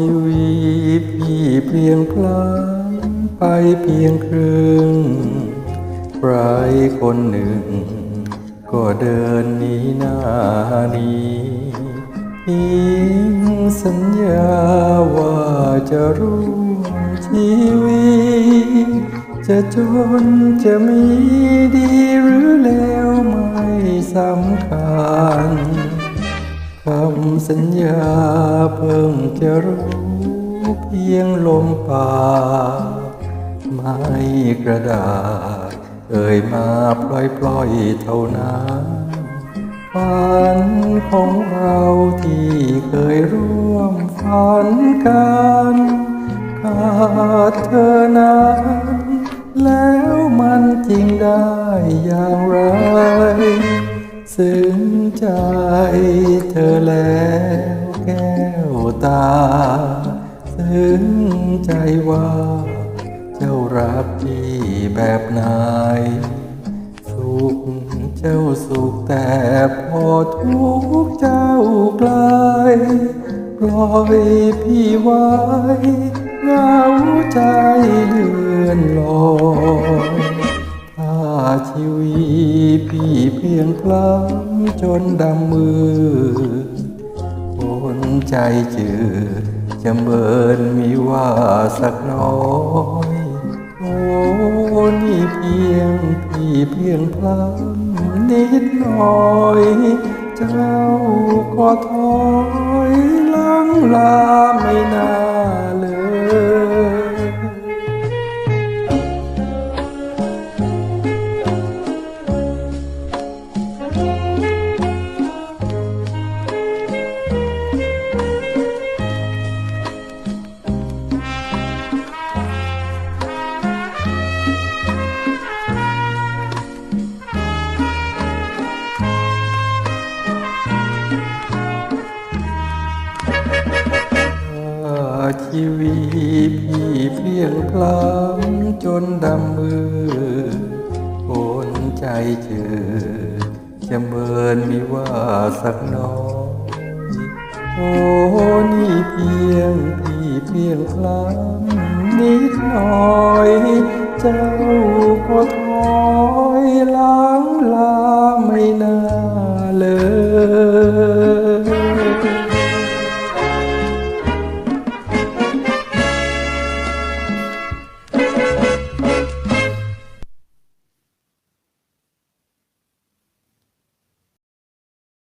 ชีวิตพี่เพียงพลันไปเพียงครึ่งใครคนหนึ่ง ก็เดินหนีหน้านี้ทิ้งสัญญาว่าจะร่วมชีวิตจะจนจะมีดีหรือแล้วไม่สำคัญคำ สัญญาเพิ่งจะรู้เพียงลมปากไม่กระดาษเอ่ยมาปล่อยปล่อยๆเท่านั้นฝันของเราที่เคยร่วมฝันกันขาดเธอนั้นแล้วมันจริงได้อย่างไร ซึ้งใจ ธอแล้วแก้วตา ซึ้งใจว่า เจ้ารักพี่แบบไหนสุขเจ้าสุขแต่พอทุกเจ้าไกลปล่อยพี่ไว้เหงาใจ พี่เพียงพล้ำจนดำมือคนใจจืดจะเมินมีว่าสักน้อยโอ้นี่เพียงพี่เพียงพลังนิดหน่อย เจ้าก็ถอยลังลาไม่นาเชีวิตพี่เพียงพล้ำจนดำมือคนใจเจืดจะเมินมีว่าสักน้อยโอ้นี่เพียงพี่เพียงพล้ำนิดหน่อย เจ้าก็ถอยหลังลาไม่นาน